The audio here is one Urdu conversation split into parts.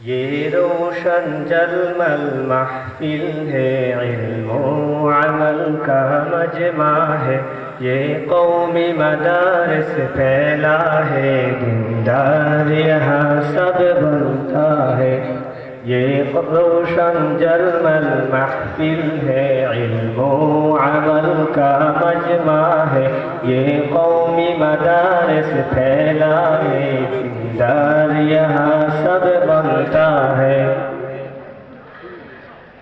یہ روشن جلمل محفل ہے علم و عمل کا مجمع ہے یہ قومی مدارس پھیلا ہے دیندار یہاں سب بنتا ہے یہ روشن جلمل محفل ہے علم و عمل کا مجمع ہے یہ قومی مدارس پھیلا ہے کرتا ہے۔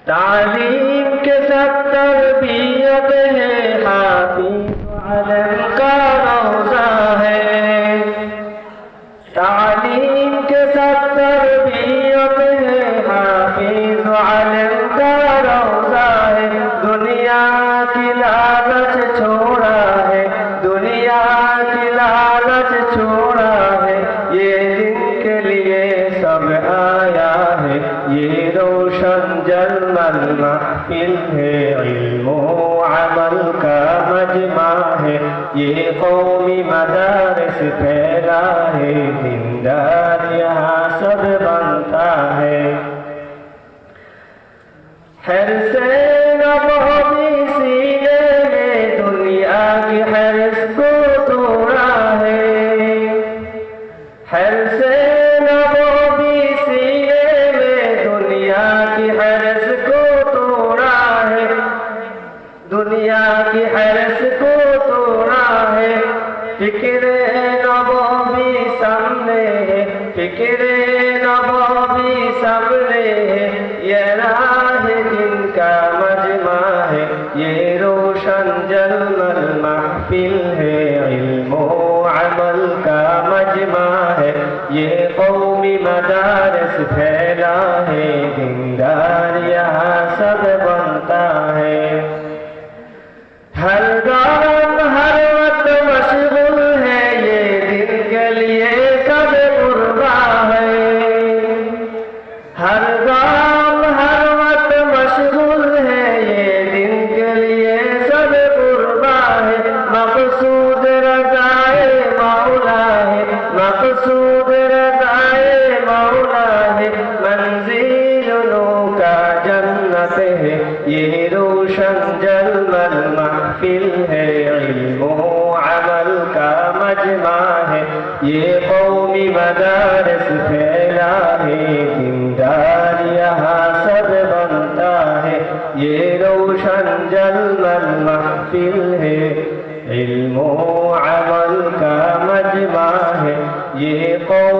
تعلیم کے ساتھ تربیت ہے۔ جلمل محفل ہے علم و عمل کا مجمع ہے یہ قومی مدارس پھیلا ہے دیندار یہاں سب بنتا ہے ہر سے نبوی سینے میں دنیا کی حرس کو توڑا ہے ہر سے نبوی سینے میں دنیا کی حرس کی حرس کو توڑا ہے۔ فکر نبوی سامنے ہے فکر نبوی سامنے۔ ہے یہ راہ جن کا مجمع ہے۔ یہ روشن جلمل محفل ہے۔ علم و عمل کا مجمع ہے۔ یہ قومی مدارس پھیلا ہے۔ دیندار یہ روشن جلمل محفل ہے علم و عمل کا مجمع ہے۔ یہ قومی مدارس پھیلا ہے دندار یہاں سب بنتا ہے۔ یہ روشن جلمل محفل ہے علم و عمل کا مجمع ہے۔ یہ قوم